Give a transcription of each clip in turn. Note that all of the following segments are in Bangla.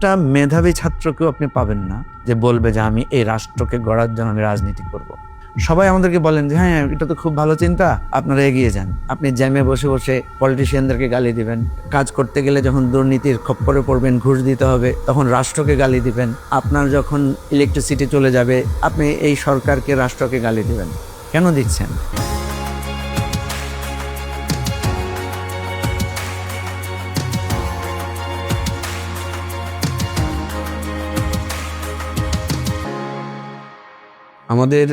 একটা মেধাবী ছাত্রকেও আপনি পাবেন না যে বলবে যে আমি এই রাষ্ট্রকে গড়ার জন্য আমি রাজনীতি করব। সবাই আমাদেরকে বলেন যে হ্যাঁ এটা তো খুব ভালো চিন্তা, আপনারা এগিয়ে যান। আপনি জ্যামে বসে বসে পলিটিশিয়ানদেরকে গালি দিবেন। কাজ করতে গেলে যখন দুর্নীতির খপ্পরে পড়বেন, ঘুষ দিতে হবে, তখন রাষ্ট্রকে গালি দিবেন। আপনার যখন ইলেকট্রিসিটি চলে যাবে, আপনি এই সরকারকে, রাষ্ট্রকে গালি দিবেন। কেন দিচ্ছেন? আমাদের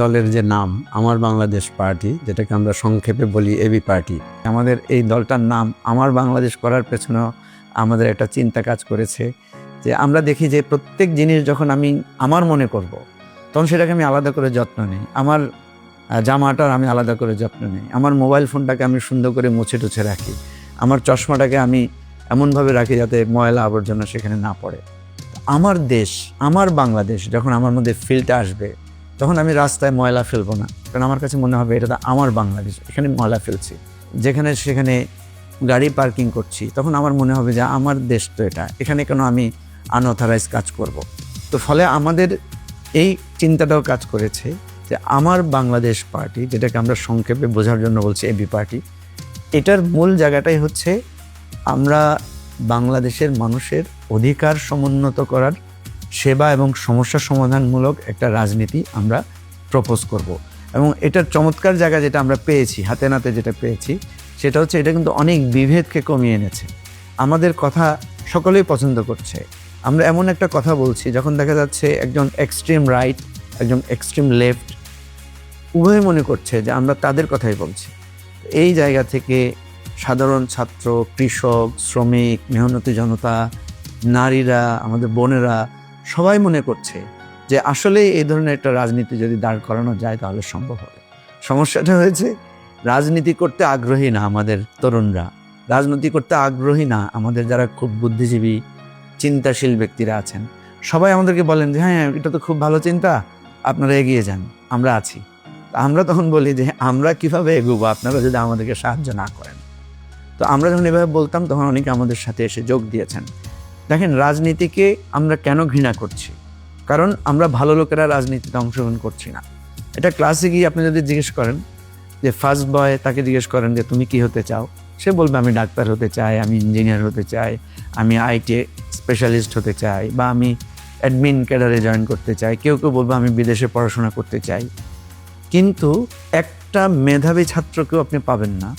দলের যে নাম, আমার বাংলাদেশ পার্টি, যেটাকে আমরা সংক্ষেপে বলি এবি পার্টি, আমাদের এই দলটার নাম আমার বাংলাদেশ করার পেছনেও আমাদের একটা চিন্তা কাজ করেছে যে আমরা দেখি যে প্রত্যেক জিনিস যখন আমি আমার মনে করব, তখন সেটাকে আমি আলাদা করে যত্ন নিই। আমার জামাটার আমি আলাদা করে যত্ন নিই। আমার মোবাইল ফোনটাকে আমি সুন্দর করে মুছে টুছে রাখি। আমার চশমাটাকে আমি এমনভাবে রাখি যাতে ময়লা আবর্জনা সেখানে না পড়ে। আমার দেশ, আমার বাংলাদেশ যখন আমার মধ্যে ফিলটা আসবে তখন আমি রাস্তায় ময়লা ফেলব না কারণ আমার কাছে মনে হবে এটা তো আমার বাংলাদেশ, এখানে ময়লা ফেলছি যেখানে সেখানে গাড়ি পার্কিং করছি, তখন আমার মনে হবে যে আমার দেশ তো এটা, এখানে কেন আমি আনঅথরাইজ কাজ করব। তো ফলে আমাদের এই চিন্তাটাও কাজ করেছে যে আমার বাংলাদেশ পার্টি, যেটাকে আমরা সংক্ষেপে বোঝার জন্য বলছি এবি পার্টি, এটার মূল জায়গাটাই হচ্ছে আমরা বাংলাদেশের মানুষের অধিকার সমুন্নত করার সেবা এবং সমস্যা সমাধানমূলক একটা রাজনীতি আমরা প্রপোজ করব। এবং এটার চমৎকার জায়গা যেটা আমরা পেয়েছি, হাতে নাতে যেটা পেয়েছি, সেটা হচ্ছে এটা কিন্তু অনেক বিভেদকে কমিয়ে এনেছে। আমাদের কথা সকলেই পছন্দ করছে। আমরা এমন একটা কথা বলছি, যখন দেখা যাচ্ছে একজন এক্সট্রিম রাইট একজন এক্সট্রিম লেফট উভয় মনে করছে যে আমরা তাদের কথাই বলছি। এই জায়গা থেকে সাধারণ ছাত্র, কৃষক, শ্রমিক, মেহনতি জনতা, নারীরা, আমাদের বোনেরা সবাই মনে করছে যে আসলে এই ধরনের একটা রাজনীতি যদি দাঁড় করানো যায় তাহলে সম্ভব হবে। সমস্যাটা হয়েছে, রাজনীতি করতে আগ্রহী না আমাদের তরুণরা। রাজনীতি করতে আগ্রহী না আমাদের যারা খুব বুদ্ধিজীবী, চিন্তাশীল ব্যক্তিরা আছেন। সবাই আমাদেরকে বলেন যে হ্যাঁ এটা তো খুব ভালো চিন্তা, আপনারা এগিয়ে যান, আমরা আছি। আমরা তখন বলি যে, আমরা কীভাবে এগোবো? আপনারা যদি আমাদেরকে সাহায্য না করেন। তো আমরা যখন এভাবে বলতাম, তখন অনেকে আমাদের সাথে এসে যোগ দিয়েছেন। দেখেন, রাজনীতিকে আমরা কেন ঘৃণা করছি? কারণ আমরা ভালো লোকেরা রাজনীতিতে অংশগ্রহণ করছি না। এটা ক্লাসে গিয়ে আপনি যদি জিজ্ঞেস করেন যে, ফার্স্ট বয় তাকে জিজ্ঞেস করেন যে, তুমি কি হতে চাও? সে বলবে, আমি ডাক্তার হতে চাই, আমি ইঞ্জিনিয়ার হতে চাই, আমি আইটি স্পেশালিস্ট হতে চাই বা আমি অ্যাডমিন ক্যাডারে জয়েন করতে চাই। কেউ কেউ বলবে, আমি বিদেশে পড়াশোনা করতে চাই। কিন্তু একটা মেধাবী ছাত্রকেও আপনি পাবেন না।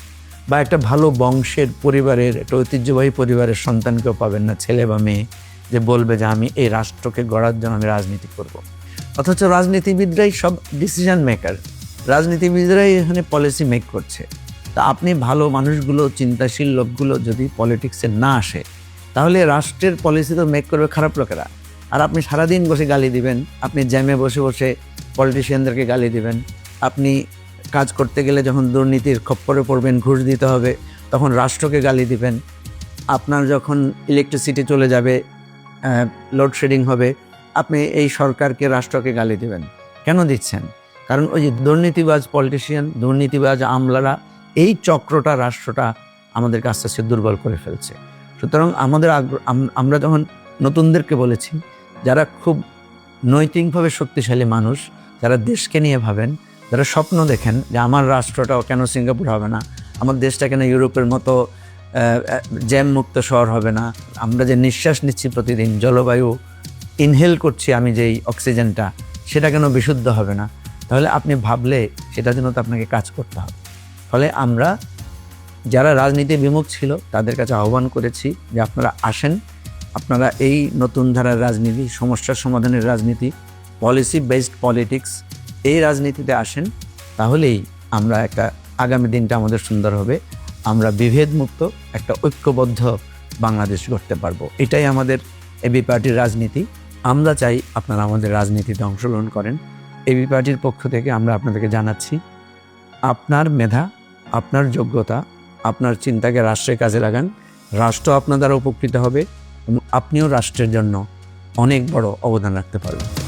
বা একটা ভালো বংশের পরিবারের, একটা ঐতিহ্যবাহী পরিবারের সন্তানকেও পাবেন না ছেলে বা মেয়ে যে বলবে যে আমি এই রাষ্ট্রকে গড়ার জন্য আমি রাজনীতি করব। অথচ রাজনীতিবিদরাই সব ডিসিশন মেকার রাজনীতিবিদরাই এখানে পলিসি মেক করছে। তা আপনি ভালো মানুষগুলো, চিন্তাশীল লোকগুলো যদি পলিটিক্সে না আসে, তাহলে রাষ্ট্রের পলিসি তো মেক করবে খারাপ লোকেরা। আর আপনি সারাদিন বসে গালি দিবেন, আপনি জ্যামে বসে বসে পলিটিশিয়ানদেরকে গালি দিবেন, আপনি কাজ করতে গেলে যখন দুর্নীতির খপ্পরে পড়বেন, ঘুষ দিতে হবে, তখন রাষ্ট্রকে গালি দিবেন। আপনার যখন ইলেকট্রিসিটি চলে যাবে লোডশেডিং হবে, আপনি এই সরকারকে, রাষ্ট্রকে গালি দিবেন। কেন দিচ্ছেন? কারণ ওই যে দুর্নীতিবাজ পলিটিশিয়ান দুর্নীতিবাজ আমলারা, এই চক্রটা, রাষ্ট্রটা আমাদেরকে আস্তে আস্তে দুর্বল করে ফেলছে। সুতরাং আমাদের আমরা যখন নতুনদেরকে বলেছি, যারা খুব নৈতিকভাবে শক্তিশালী মানুষ, যারা দেশকে নিয়ে ভাবেন যারা স্বপ্ন দেখেন যে আমার রাষ্ট্রটাও কেন সিঙ্গাপুর হবে না, আমার দেশটা কেন ইউরোপের মতো জ্যাম মুক্ত শহর হবে না, আমরা যে নিঃশ্বাস নিচ্ছি প্রতিদিন, জলবায়ু ইনহেল করছি আমি যেই অক্সিজেনটা সেটা কেন বিশুদ্ধ হবে না? তাহলে আপনি ভাবলে সেটার জন্য তো আপনাকে কাজ করতে হবে। ফলে আমরা যারা রাজনীতি বিমুখ ছিল, তাদের কাছে আহ্বান করেছি যে আপনারা আসেন, আপনারা এই নতুন ধারার রাজনীতি, সমস্যার সমাধানের রাজনীতি পলিসি বেসড পলিটিক্স এই রাজনীতিতে আসেন, তাহলেই আমরা একটা আগামী দিনটা আমাদের সুন্দর হবে। আমরা বিভেদ মুক্ত একটা ঐক্যবদ্ধ বাংলাদেশ গড়তে পারব। এটাই আমাদের এবি পার্টির রাজনীতি। আমরা চাই আপনারা আমাদের রাজনীতিতে অংশগ্রহণ করেন। এবি পার্টির পক্ষ থেকে আমরা আপনাদেরকে জানাচ্ছি, আপনার মেধা, আপনার যোগ্যতা, আপনার চিন্তাকে রাষ্ট্রের কাজে লাগান। রাষ্ট্র আপনার দ্বারা উপকৃত হবে এবং আপনিও রাষ্ট্রের জন্য অনেক বড় অবদান রাখতে পারবেন।